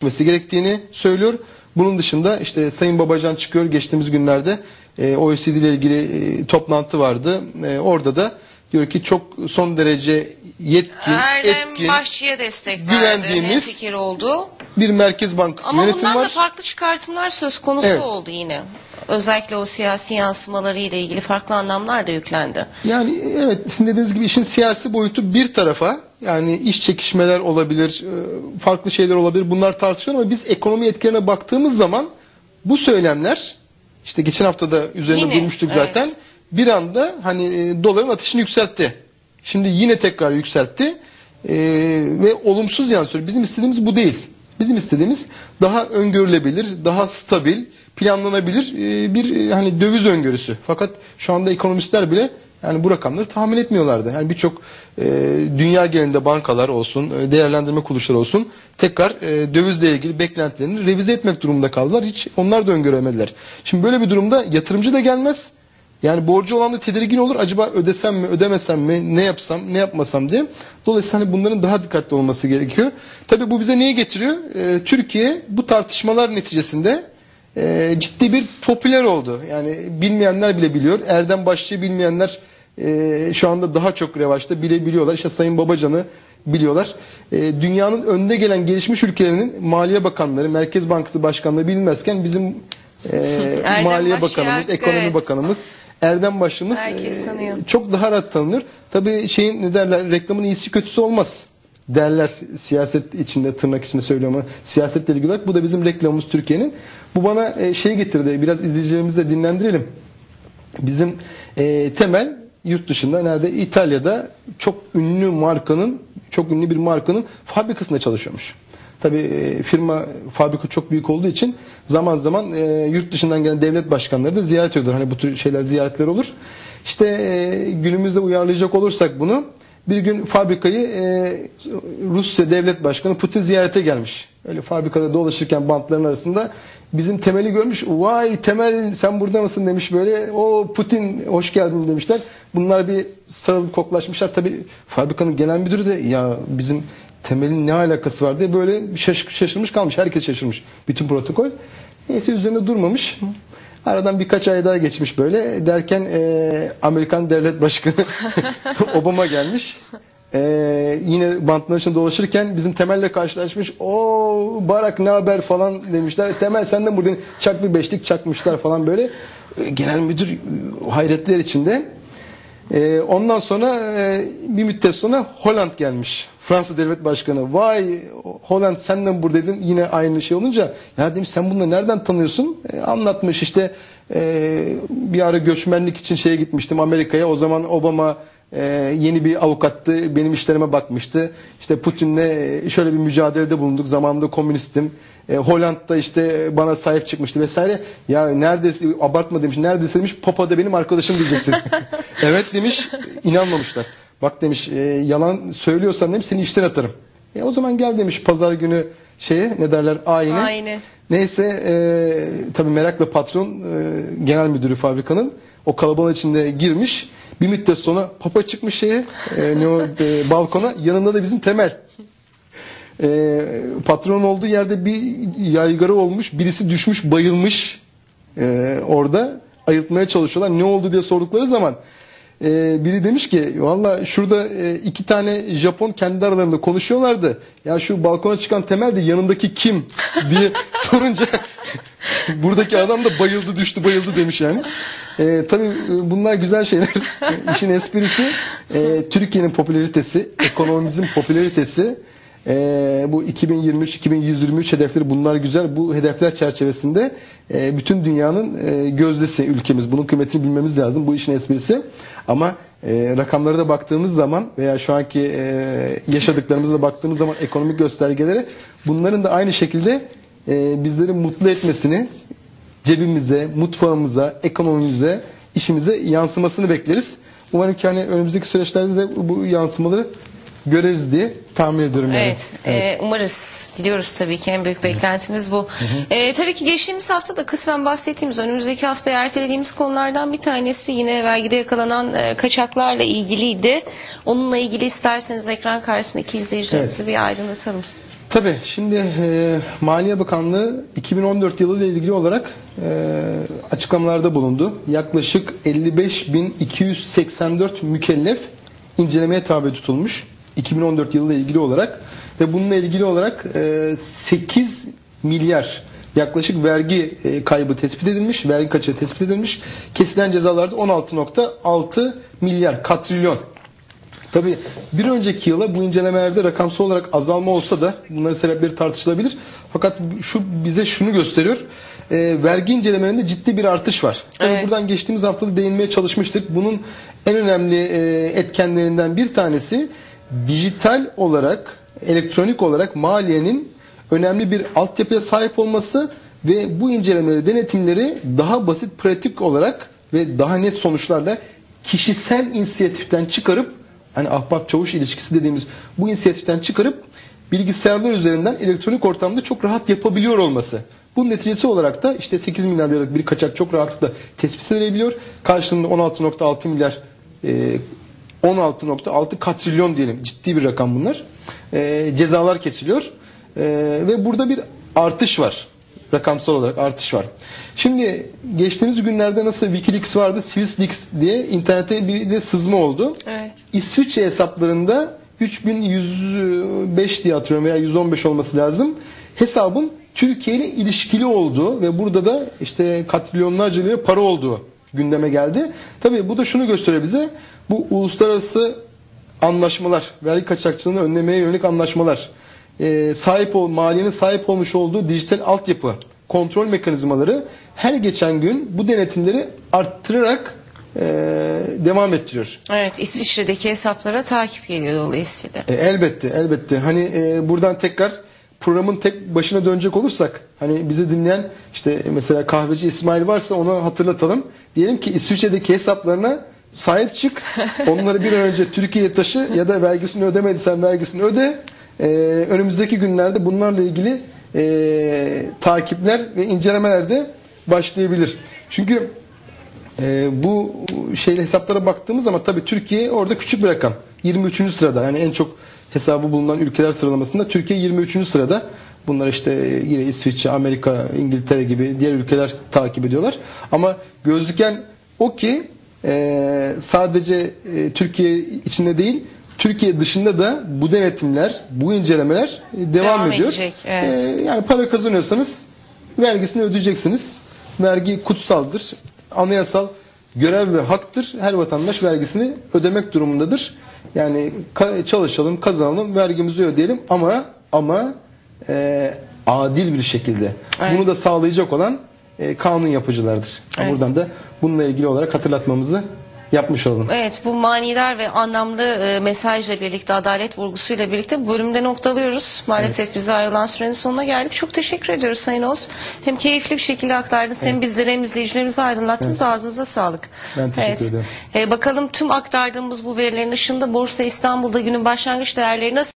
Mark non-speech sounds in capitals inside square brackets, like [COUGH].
etmesi gerektiğini söylüyor. Bunun dışında işte Sayın Babacan çıkıyor geçtiğimiz günlerde e, OECD ile ilgili e, toplantı vardı. E, orada da diyor ki çok son derece yetkin, Erdem etkin Başçı'ya destek verdi. güvendiğimiz Ne fikir oldu. bir merkez bankası Ama yönetimi bundan da farklı çıkartımlar söz konusu Evet. oldu yine. Özellikle o siyasi yansımaları ile ilgili farklı anlamlar da yüklendi. Yani evet sizin dediğiniz gibi işin siyasi boyutu bir tarafa yani iş çekişmeler olabilir, e, farklı şeyler olabilir bunlar tartışılıyor ama biz ekonomi etkilerine baktığımız zaman bu söylemler işte geçen hafta da üzerine Yine, durmuştuk evet. zaten bir anda hani e, doların atışını yükseltti. Şimdi yine tekrar yükseltti E, ve olumsuz yansıyor. Bizim istediğimiz bu değil. Bizim istediğimiz daha öngörülebilir, daha stabil, planlanabilir e, bir hani döviz öngörüsü. Fakat şu anda ekonomistler bile yani bu rakamları tahmin etmiyorlardı. Yani birçok e, dünya genelinde bankalar olsun, e, değerlendirme kuruluşları olsun tekrar e, dövizle ilgili beklentilerini revize etmek durumunda kaldılar. Hiç onlar da öngöremediler. Şimdi böyle bir durumda yatırımcı da gelmez. Yani borcu olan da tedirgin olur. Acaba ödesem mi, ödemesem mi, ne yapsam, ne yapmasam diye. Dolayısıyla hani bunların daha dikkatli olması gerekiyor. Tabii bu bize neyi getiriyor? Ee, Türkiye bu tartışmalar neticesinde e, ciddi bir popüler oldu. Yani bilmeyenler bile biliyor. Erdem Başçı bilmeyenler e, şu anda daha çok revaçta bile biliyorlar. İşte Sayın Babacan'ı biliyorlar. E, dünyanın önde gelen gelişmiş ülkelerinin Maliye Bakanları, Merkez Bankası Başkanları bilinmezken bizim e, [LAUGHS] Maliye Başçı Bakanımız, artık Ekonomi evet. Bakanımız, Erdem Başımız e, çok daha rahat tanınır. Tabii şeyin ne derler reklamın iyisi kötüsü olmaz derler siyaset içinde tırnak içinde söylüyorum ama siyasetle ilgili olarak bu da bizim reklamımız Türkiye'nin. Bu bana e, şey getirdi biraz izleyicilerimizi de dinlendirelim. Bizim e, temel yurt dışında nerede İtalya'da çok ünlü markanın çok ünlü bir markanın fabrikasında çalışıyormuş. Tabii e, firma fabrika çok büyük olduğu için zaman zaman e, yurt dışından gelen devlet başkanları da ziyaret ediyorlar. Hani bu tür şeyler ziyaretler olur. İşte e, günümüzde uyarlayacak olursak bunu bir gün fabrikayı e, Rusya devlet başkanı Putin ziyarete gelmiş. Öyle fabrikada dolaşırken bantların arasında bizim temeli görmüş. Vay temel sen burada mısın demiş böyle. O Putin hoş geldin demişler. Bunlar bir sarılıp koklaşmışlar. Tabii fabrikanın genel müdürü de ya bizim temelin ne alakası var diye böyle şaş- şaşırmış kalmış. Herkes şaşırmış. Bütün protokol. Neyse üzerine durmamış. Aradan birkaç ay daha geçmiş böyle derken e, Amerikan devlet başkanı [LAUGHS] [LAUGHS] Obama gelmiş. E, yine bantların içinde dolaşırken bizim Temel'le karşılaşmış. O Barak ne haber falan demişler. Temel senden buradan çak bir beşlik çakmışlar falan böyle. E, genel müdür hayretler içinde. E, ondan sonra e, bir müddet sonra Holland gelmiş. Fransa devlet başkanı. Vay Holland senden buradaydın. Yine aynı şey olunca ya demiş sen bunları nereden tanıyorsun? E, anlatmış işte e, bir ara göçmenlik için şeye gitmiştim Amerika'ya. O zaman Obama e, yeni bir avukattı. Benim işlerime bakmıştı. İşte Putin'le e, şöyle bir mücadelede bulunduk. Zamanında komünistim. E, Hollanda'da işte bana sahip çıkmıştı vesaire. Ya neredeyse abartma demiş. Neredeyse demiş Papa da benim arkadaşım diyeceksin. [LAUGHS] evet demiş. inanmamışlar. Bak demiş e, yalan söylüyorsan demiş seni işten atarım. E, o zaman gel demiş pazar günü şeye ne derler ayine. Ayne. Neyse e, tabii merakla patron e, genel müdürü fabrikanın o kalabalığın içinde girmiş. Bir müddet sonra papa çıkmış şeye e, ne o, e, balkona yanında da bizim temel. E, patron olduğu yerde bir yaygara olmuş birisi düşmüş bayılmış e, orada ayıltmaya çalışıyorlar. Ne oldu diye sordukları zaman e, biri demiş ki valla şurada e, iki tane Japon kendi aralarında konuşuyorlardı. Ya şu balkona çıkan temel de yanındaki kim [LAUGHS] diye sorunca [LAUGHS] buradaki adam da bayıldı düştü bayıldı demiş yani. E, tabii bunlar güzel şeyler. [LAUGHS] İşin esprisi e, Türkiye'nin popülaritesi, ekonomimizin popülaritesi ee, bu 2023-2023 hedefleri bunlar güzel. Bu hedefler çerçevesinde e, bütün dünyanın e, gözdesi ülkemiz. Bunun kıymetini bilmemiz lazım. Bu işin esprisi. Ama e, rakamlara da baktığımız zaman veya şu anki e, yaşadıklarımıza da baktığımız zaman ekonomik göstergelere bunların da aynı şekilde e, bizleri mutlu etmesini cebimize, mutfağımıza, ekonomimize, işimize yansımasını bekleriz. Umarım ki hani önümüzdeki süreçlerde de bu yansımaları göreriz diye tahmin ediyorum. Yani. Evet, e, umarız. Diliyoruz tabii ki en büyük beklentimiz bu. E, tabii ki geçtiğimiz hafta da kısmen bahsettiğimiz, önümüzdeki haftaya ertelediğimiz konulardan bir tanesi yine vergide yakalanan e, kaçaklarla ilgiliydi. Onunla ilgili isterseniz ekran karşısındaki izleyicilerimizi bir aydınlatalım. Tabii şimdi e, Maliye Bakanlığı 2014 yılı ile ilgili olarak e, açıklamalarda bulundu. Yaklaşık 55.284 mükellef incelemeye tabi tutulmuş 2014 yılı ile ilgili olarak ve bununla ilgili olarak e, 8 milyar yaklaşık vergi e, kaybı tespit edilmiş, vergi kaçağı tespit edilmiş. Kesilen cezalarda 16.6 milyar katrilyon Tabii bir önceki yıla bu incelemelerde rakamsal olarak azalma olsa da bunların sebepleri tartışılabilir. Fakat şu bize şunu gösteriyor. e, vergi incelemelerinde ciddi bir artış var. Evet. buradan geçtiğimiz haftada değinmeye çalışmıştık. Bunun en önemli e, etkenlerinden bir tanesi dijital olarak, elektronik olarak maliyenin önemli bir altyapıya sahip olması ve bu incelemeleri, denetimleri daha basit, pratik olarak ve daha net sonuçlarla kişisel inisiyatiften çıkarıp hani ahbap çavuş ilişkisi dediğimiz bu inisiyatiften çıkarıp bilgisayarlar üzerinden elektronik ortamda çok rahat yapabiliyor olması. Bunun neticesi olarak da işte 8 milyar liralık bir kaçak çok rahatlıkla tespit edilebiliyor. Karşılığında 16.6 milyar e, 16.6 katrilyon diyelim ciddi bir rakam bunlar. E, cezalar kesiliyor. E, ve burada bir artış var. Rakamsal olarak artış var. Şimdi geçtiğimiz günlerde nasıl Wikileaks vardı, SwissLeaks diye internete bir de sızma oldu. Evet. İsviçre hesaplarında 3105 diye hatırlıyorum veya 115 olması lazım. Hesabın Türkiye ile ilişkili olduğu ve burada da işte katrilyonlarca lira para olduğu gündeme geldi. Tabii bu da şunu gösteriyor bize. Bu uluslararası anlaşmalar, vergi kaçakçılığını önlemeye yönelik anlaşmalar, e, sahip ol, maliyenin sahip olmuş olduğu dijital altyapı, kontrol mekanizmaları her geçen gün bu denetimleri arttırarak e, devam ettiriyor. Evet İsviçre'deki hesaplara takip geliyor dolayısıyla. E, elbette, elbette. Hani e, buradan tekrar programın tek başına dönecek olursak, hani bizi dinleyen işte mesela kahveci İsmail varsa onu hatırlatalım. Diyelim ki İsviçre'deki hesaplarına sahip çık. [LAUGHS] Onları bir an önce Türkiye'ye taşı ya da vergisini ödemediysen vergisini öde. E, önümüzdeki günlerde bunlarla ilgili e, takipler ve incelemeler de başlayabilir. Çünkü ee, bu şey hesaplara baktığımız zaman tabii Türkiye orada küçük bir rakam. 23. sırada. Yani en çok hesabı bulunan ülkeler sıralamasında Türkiye 23. sırada. Bunlar işte yine İsviçre, Amerika, İngiltere gibi diğer ülkeler takip ediyorlar. Ama gözüken o ki e, sadece e, Türkiye içinde değil Türkiye dışında da bu denetimler, bu incelemeler e, devam, Devam ediyor. edecek, evet. E, yani para kazanıyorsanız vergisini ödeyeceksiniz. Vergi kutsaldır. Anayasal görev ve haktır. Her vatandaş vergisini ödemek durumundadır. Yani çalışalım, kazanalım, vergimizi ödeyelim ama ama e, adil bir şekilde. Evet. Bunu da sağlayacak olan e, kanun yapıcılardır. Evet. Buradan da bununla ilgili olarak hatırlatmamızı yapmış olalım. Evet bu manidar ve anlamlı e, mesajla birlikte adalet vurgusuyla birlikte bu bölümde noktalıyoruz. Maalesef bize ayrılan sürenin sonuna geldik. Çok teşekkür ediyoruz Sayın Oğuz. Hem keyifli bir şekilde aktardınız hem bizlere hem izleyicilerimize aydınlattınız. Ağzınıza sağlık. Ben teşekkür ederim. E, bakalım tüm aktardığımız bu verilerin ışığında Borsa İstanbul'da günün başlangıç değerleri nasıl?